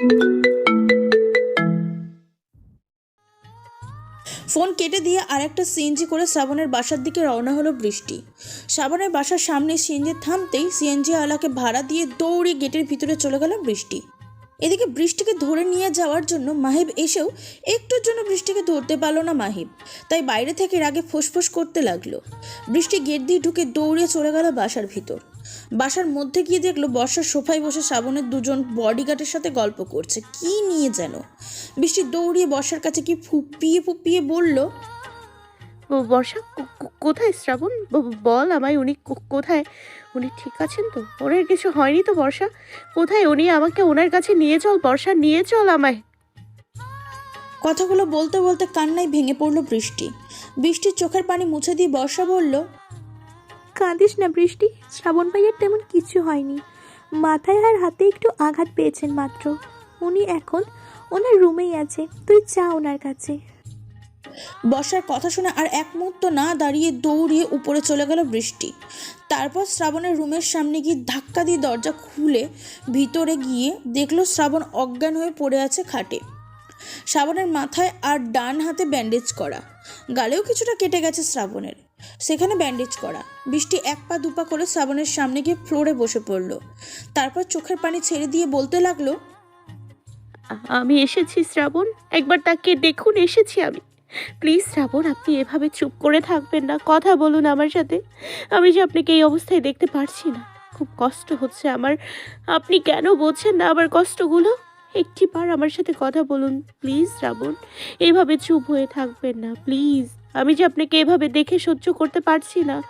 Phone কেটে দিয়ে আরেকটা সিএনজি করে শ্রাবণের বাসার দিকে রওনা হলো বৃষ্টি। শ্রাবণের বাসার সামনে সিএনজি থামতেই সিএনজি আলাকে ভাড়া দিয়ে দৌড়ে গেটের ভিতরে চলে গেল বৃষ্টি। এদিকে বৃষ্টিকে ধরে নিয়ে যাওয়ার জন্য মাহিব এসেও একটুর জন্য বৃষ্টিকে ধরতে পারল না মাহিব, তাই বাইরে থেকে রাগে ফোঁসফোঁস করতে লাগল। বৃষ্টি গেট দিয়ে ঢুকে দৌড়ে চলে গেল বাসার ভিতর। বাসার মধ্যে গিয়ে দেখল বর্ষার সোফায় বসে শ্রাবণের দুজন বডিগার্ডের সাথে গল্প করছে। কি নিয়ে যেন? বৃষ্টি দৌড়িয়ে বর্ষার কাছে কি ফুপিয়ে ফুপিয়ে বলল ও বর্ষা কোথায় শ্রাবণ? বল আমায় উনি কোথায়? উনি ঠিক আছেন তো? ওনার কিছু হয়নি তো বর্ষা? কোথায় উনি? আমাকে ওনার কাছে নিয়ে চল বর্ষা নিয়ে চল আমায়। কথাগুলো বলতে বলতে কান্নায় ভেঙে পড়ল বৃষ্টি। বৃষ্টির চোখের পানি মুছে দিয়ে বর্ষা বলল কাঁদিস না বৃষ্টি, শ্রাবণ ভাইয়ের তেমন কিছু হয়নি। মাথায় আর হাতে একটু আঘাত পেয়েছেন মাত্র। উনি এখন ওনার রুমেই আছে, তুই চা ওনার কাছে। বর্ষার কথা শুনে আর এক মুহূর্ত না দাঁড়িয়ে দৌড়িয়ে উপরে চলে গেল বৃষ্টি। তারপর শ্রাবণের রুমের সামনে গিয়ে ধাক্কা দিয়ে দরজা খুলে ভিতরে গিয়ে দেখল শ্রাবণ অজ্ঞান হয়ে পড়ে আছে খাটে। শ্রাবণের মাথায় আর ডান হাতে ব্যান্ডেজ করা। গালেও কিছুটা কেটে গেছে শ্রাবণের। সেখানে ব্যান্ডেজ করা। বৃষ্টি এক পা দুপা করে শ্রাবণের সামনে গিয়ে ফ্লোরে বসে পড়ল। তারপর চোখের পানি ছেড়ে দিয়ে বলতে লাগল, আমি এসেছি শ্রাবণ, একবার তাকে দেখুন, এসেছি আমি। প্লিজ শ্রাবণ, আপনি এভাবে চুপ করে থাকবেন না, কথা বলুন আমার সাথে। আমি যে আপনাকে এই অবস্থায় দেখতে পারছি না, খুব কষ্ট হচ্ছে আমার। আপনি কেন বোঝেন না আমার কষ্টগুলো? একটি বার আমার সাথে কথা বলুন, প্লিজ শ্রাবণ। এভাবে চুপ হয়ে থাকবেন না, প্লিজ। আমি যে আপনাকে এভাবে দেখে সহ্য করতে পারছি না।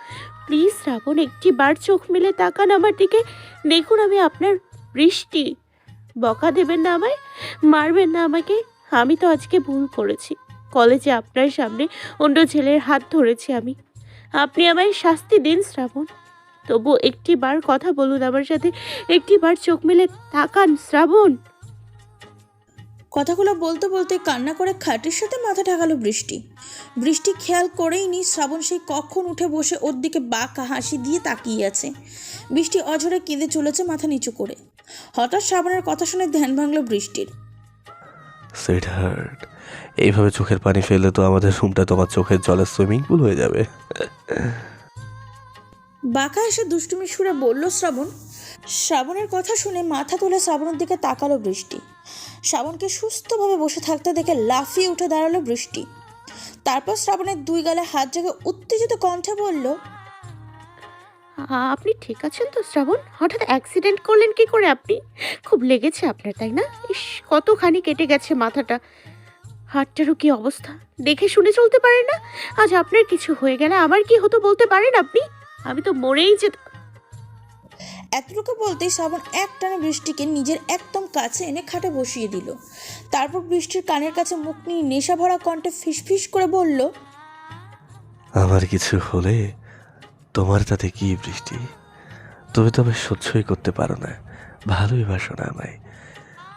প্লিজ শ্রাবণ একটি বার চোখ মেলে তাকান আমার দিকে। দেখুন আমি আপনার বৃষ্টি। বকা দেবেন না আমায়, মারবেন না আমাকে। আমি তো আজকে ভুল করেছি। কলেজে আপনার সামনে অন্য ছেলের হাত ধরেছি আমি। আপনি আমায় শাস্তি দিন শ্রাবণ। তবু একটি বার কথা বলুন আমার সাথে। একটি বার চোখ মেলে তাকান শ্রাবণ। কথাগুলো বলতে বলতে কান্না করে খাটের সাথে মাথা ঠেকালো বৃষ্টি। বৃষ্টি খেয়াল করেই নি শ্রাবণ সেই কখন উঠে বসে ওর দিকে বাঁকা হাসি দিয়ে তাকিয়ে আছে। বৃষ্টি অঝরে কেঁদে চলেছে মাথা নিচু করে। হঠাৎ শ্রাবণের কথা শুনে ধ্যান ভাঙলো বৃষ্টির। এইভাবে চোখের পানি ফেললে তো আমাদের রুমটা তোমার চোখের জলের সুইমিং পুল হয়ে যাবে। বাঁকা এসে দুষ্টুমি সুরে বলল শ্রাবণ। শ্রাবণের কথা শুনে মাথা তুলে শ্রাবণের দিকে তাকালো বৃষ্টি। শ্রাবণকে সুস্থভাবে বসে থাকতে দেখে লাফিয়ে উঠে দাঁড়াল বৃষ্টি। তারপর শ্রাবণের দুই গালে হাত জেগে উত্তেজিত কণ্ঠে বলল আপনি ঠিক আছেন তো শ্রাবণ? হঠাৎ অ্যাক্সিডেন্ট করলেন কি করে আপনি? খুব লেগেছে আপনার, তাই না? ইস, কতখানি কেটে গেছে মাথাটা। হাতটারও কি অবস্থা? দেখে শুনে চলতে পারে না? আজ আপনার কিছু হয়ে গেলে আমার কি হতো বলতে পারেন আপনি? আমি তো মরেই যেত এতটুকু বলতেই শ্রাবণ এক টানে বৃষ্টিকে নিজের একদম কাছে এনে খাটে বসিয়ে দিল। তারপর বৃষ্টির কানের কাছে মুখ নিয়ে নেশা ভরা কণ্ঠে ফিসফিস করে বলল আমার কিছু হলে তোমার তাতে কি বৃষ্টি? তুমি তো আমায় সহ্যই করতে পারো না। ভালোই বাসো না আমায়।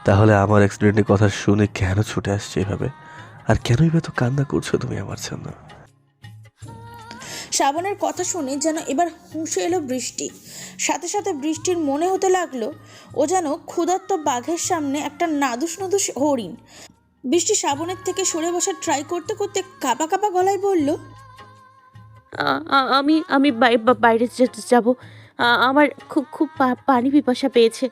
তাহলে আমার অ্যাক্সিডেন্টের কথা শুনে কেন ছুটে আসছে এভাবে? আর কেনই বা তো কান্না করছ তুমি আমার জন্য? শ্রাবণের কথা শুনে যেন এবার হুঁশে এলো বৃষ্টি। সাথে সাথে বৃষ্টির মনে হতে লাগল ও যেন ক্ষুধার্ত বাঘের সামনে একটা নাদুস নাদুস হরিণ। বৃষ্টি শ্রাবণের থেকে সরে বসার ট্রাই করতে করতে কাপা কাপা গলায় বলল আমি আমি বাই- বাইরে যে- যাব। আমার খুব খুব পানি পিপাসা পেয়েছে।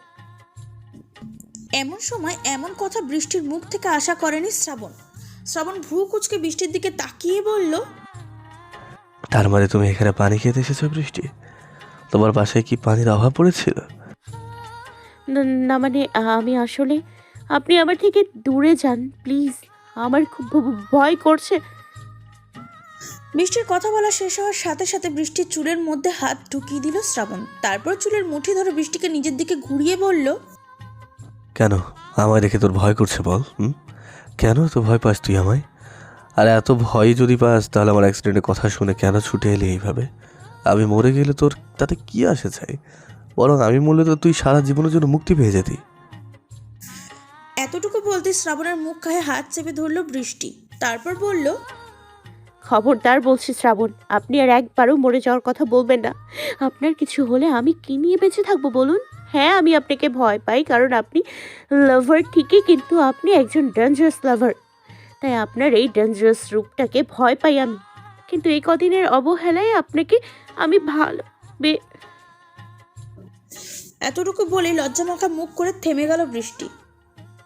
এমন সময় এমন কথা বৃষ্টির মুখ থেকে আশা করেনি শ্রাবণ। শ্রাবণ ভ্রু কুচকে বৃষ্টির দিকে তাকিয়ে বলল তার মানে তুমি এখানে পানি খেতে এসেছ বৃষ্টি? তোমার বাসায় কি পানির অভাব পড়েছিল? না- না মানে আমি আসলে আপনি আমার থেকে দূরে যান প্লিজ। আমার খুব ভ- ভয় করছে। বৃষ্টির কথা বলা শেষ হওয়ার সাথে সাথে বৃষ্টির চুলের মধ্যে হাত ঢুকিয়ে দিল শ্রাবণ। তারপর চুলের মুঠি ধরে বৃষ্টিকে নিজের দিকে ঘুরিয়ে বলল কেন? আমায় দেখে তোর ভয় করছে বল হুম? কেন তো ভয় পাস তুই আমায়? আর এত ভয় যদি পাস তাহলে আমার অ্যাক্সিডেন্টের কথা শুনে কেন ছুটে এলি এইভাবে? আমি মরে গেলে তোর তাতে কি আসে চাই বরং আমি মরলে তো তুই সারা জীবনের জন্য মুক্তি পেয়ে যেতি। এতটুকু বলতে শ্রাবণের মুখ খায় হাত চেপে ধরল বৃষ্টি। তারপর বলল খবরদার বলছি শ্রাবণ আপনি আর একবারও মরে যাওয়ার কথা বলবেন না। আপনার কিছু হলে আমি কি নিয়ে বেঁচে থাকব বলুন? হ্যাঁ আমি আপনাকে ভয় পাই কারণ আপনি লাভার ঠিকই কিন্তু আপনি একজন ডেঞ্জারাস লাভার তাই আপনার এই ডেঞ্জারাস রূপটাকে ভয় পাই আমি। কিন্তু এই কদিনের অবহেলায় আপনাকে আমি ভালো বে এতটুকু বলে লজ্জামাখা মুখ করে থেমে গেল বৃষ্টি।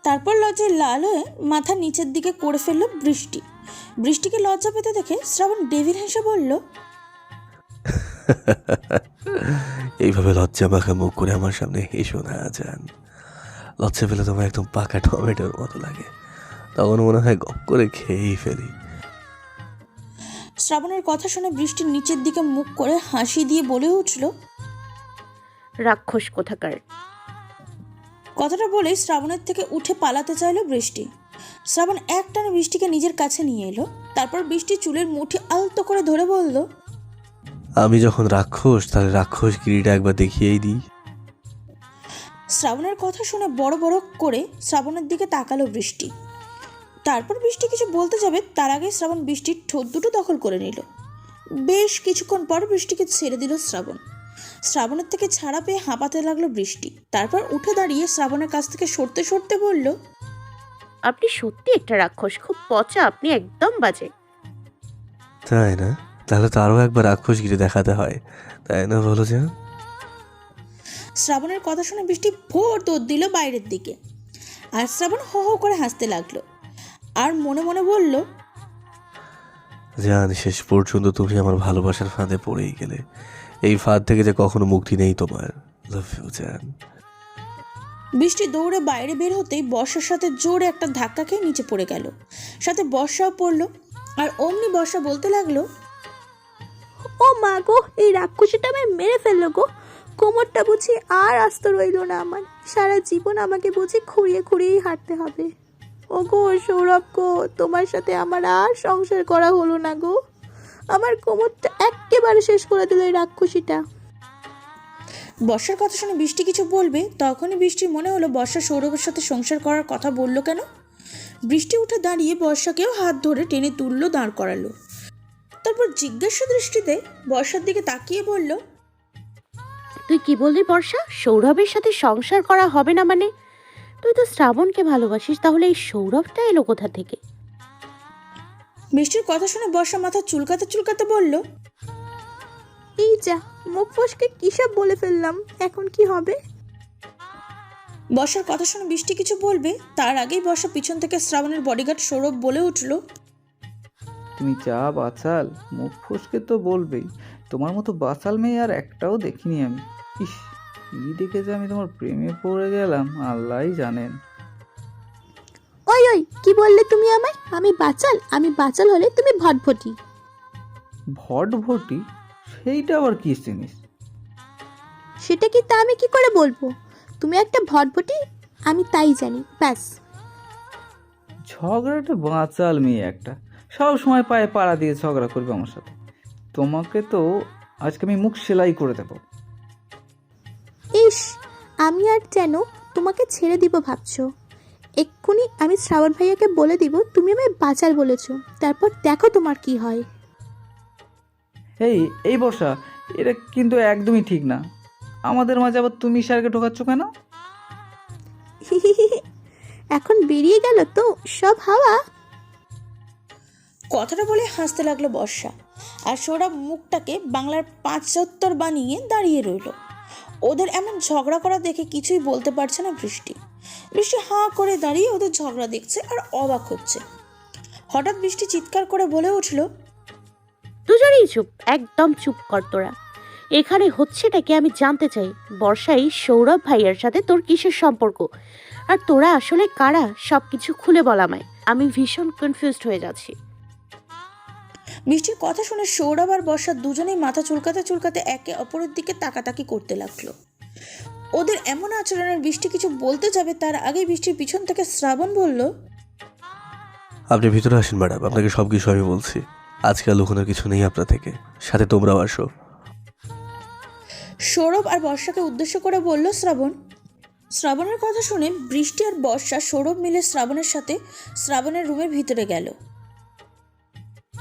তারপর লজ্জায় লাল হয়ে মাথা নিচের দিকে করে ফেলল বৃষ্টি। বৃষ্টিকে লজ্জা পেতে দেখে শ্রাবণ ডেভির হেসে বলল এইভাবে লজ্জা মাখা মুখ করে আমার সামনে হেসো না যান লজ্জা পেলে তোমার একদম পাকা টমেটোর মতো লাগে। তখন মনে হয় গপ করে খেয়েই ফেলি। শ্রাবণের কথা শুনে বৃষ্টির নিচের দিকে মুখ করে হাসি দিয়ে বলে উঠল রাক্ষস কোথাকার? কথাটা বলে শ্রাবণের থেকে উঠে পালাতে চাইলো বৃষ্টি। শ্রাবণ একটানে বৃষ্টিকে নিজের কাছে নিয়ে এলো তারপর বৃষ্টি চুলের মুঠি আলতো করে ধরে বলল আমি যখন রাক্ষস তাহলে রাক্ষস গিরিটা একবার দেখিয়েই দিই। শ্রাবণের কথা শুনে বড় বড় করে শ্রাবণের দিকে তাকালো বৃষ্টি। তারপর বৃষ্টি কিছু বলতে যাবে তার আগে শ্রাবণ বৃষ্টির ঠোঁট দুটো দখল করে নিল। বেশ কিছুক্ষণ পর বৃষ্টিকে ছেড়ে দিল শ্রাবণ। শ্রাবণের থেকে ছাড়া পেয়ে হাঁপাতে লাগল বৃষ্টি। তারপর উঠে দাঁড়িয়ে শ্রাবণের কাছ থেকে সরতে সরতে বলল আপনি সত্যি একটা রাক্ষস খুব পচা আপনি একদম বাজে। তাই না? তাহলে তো আরও একবার রাক্ষস গিরি দেখাতে হয়। তাই না বলো যে? শ্রাবণের কথা শুনে বৃষ্টি ভোর দৌড় দিল বাইরের দিকে। আর শ্রাবণ হো হো করে হাসতে লাগল। আর মনে মনে বলল জান শেষ পর্যন্ত তুমি আমার ভালোবাসার ফাঁদে পড়েই গেলে। এই ফাঁদ থেকে যে কখনো মুক্তি নেই তোমার। লাভ ইউ জান. বৃষ্টি দৌড়ে বাইরে বের হতেই বর্ষার সাথে জোরে একটা ধাক্কা খেয়ে নিচে পড়ে গেল। সাথে বর্ষাও পড়ল আর অমনি বর্ষা বলতে লাগল ও মা গো এই রাক্ষসীটা আমায় মেরে ফেলল গো। কোমরটা বুঝি আর আস্ত রইল না আমার। সারা জীবন আমাকে বুঝি খুঁড়িয়ে খুঁড়িয়েই হাঁটতে হবে। ও গো সৌরভ গো তোমার সাথে আমার আর সংসার করা হলো না গো। আমার কোমরটা একেবারে শেষ করে দিল এই রাক্ষসীটা। বর্ষার কথা শুনে বৃষ্টি কিছু বলবে? তখনই বৃষ্টির মনে হলো বর্ষা সৌরভের সাথে সংসার করার কথা বলল কেন? বৃষ্টি উঠে দাঁড়িয়ে বর্ষাকেও হাত ধরে টেনে তুললো দাঁড় করালো। তারপর জিজ্ঞাসা দৃষ্টিতে বর্ষার দিকে তাকিয়ে বলল তুই কি বললি বর্ষা? সৌরভের সাথে সংসার করা হবে না মানে? তুই তো শ্রাবণকে ভালোবাসিস তাহলে এই সৌরভটা এলো কোথা থেকে? বৃষ্টির কথা শুনে বর্ষা মাথা চুলকাতে চুলকাতে বলল এই যা মুখ ফসকে কী সব বলে ফেললাম এখন কি হবে? বর্ষার কথা শুনে বৃষ্টি কিছু বলবে তার আগেই বর্ষা পিছন থেকে শ্রাবণের বডিগার্ড সৌরভ বলে উঠল তুমি যা বাচাল মুখ ফসকে তো বলবেই তোমার মতো বাচাল মেয়ে আর একটাও দেখিনি আমি। ইস কি দেখে যে আমি তোমার প্রেমে পড়ে গেলাম? আল্লাহই জানেন। ওই ওই কি বললে তুমি আমায়? আমি বাচাল? আমি বাচাল হলে তুমি ভটভটি। ভটভটি? সেইটা আবার কি জিনিস? সেটা কি তা আমি কি করে বলব? তুমি একটা ভটভটি? আমি তাই জানি ব্যাস। ঝগড়াটা বাচাল মেয়ে একটা। সব সময় পায়ে পাড়া দিয়ে ঝগড়া করবে আমার সাথে। তোমাকে তো আজকে আমি মুখ সেলাই করে দেবো। ইস আমি আর যেন তোমাকে ছেড়ে দিব ভাবছ। এক্ষুনি আমি শ্রাবণ ভাইয়াকে বলে দিব তুমি আমায় বাচাল বলেছ। তারপর দেখো তোমার কি হয়। এই এই বর্ষা এটা কিন্তু একদমই ঠিক না। আমাদের মাঝে আবার তুমি স্যারকে ঢোকাচ্ছ কেন? এখন বেরিয়ে গেল তো সব হাওয়া। কথাটা বলে হাসতে লাগল বর্ষা আর সৌরভ মুখটাকে বাংলার পাঁচসত্তর বানিয়ে দাঁড়িয়ে রইল। ওদের এমন ঝগড়া করা দেখে কিছুই বলতে পারছে না বৃষ্টি। বৃষ্টি হাঁ করে দাঁড়িয়ে ওদের ঝগড়া দেখছে আর অবাক হচ্ছে। হঠাৎ বৃষ্টি চিৎকার করে বলে উঠল, দুজনেই চুপ, একদম চুপ কর তোরা। এখানে হচ্ছেটা কি আমি জানতে চাই? বর্ষাই, সৌরভ ভাইয়ার সাথে তোর কিসের সম্পর্ক? আর তোরা আসলে কারা? সব কিছু খুলে বল আমায়। আমি ভীষণ কনফিউজড হয়ে যাচ্ছি। বৃষ্টির কথা শুনে সৌরভ আর বর্ষা দুজনেই মাথা চুলকাতে চুলকাতে একে অপরের দিকে তাকাতাকি করতে লাগল। ওদের এমন আচরণের বৃষ্টি কিছু বলতে যাবে তার আগে বৃষ্টির পিছন থেকে শ্রাবণ বলল আপনি ভিতরে আসেন ম্যাডাম। আপনাকে সব কিছু আমি বলছি। আজকাল লুকোনোর কিছু নেই আপনার থেকে। সাথে তোমরাও আসো। সৌরভ আর বর্ষাকে উদ্দেশ্য করে বলল শ্রাবণ শ্রাবণের কথা শুনে বৃষ্টি আর বর্ষা সৌরভ মিলে শ্রাবণের সাথে শ্রাবণের রুমের ভিতরে গেল।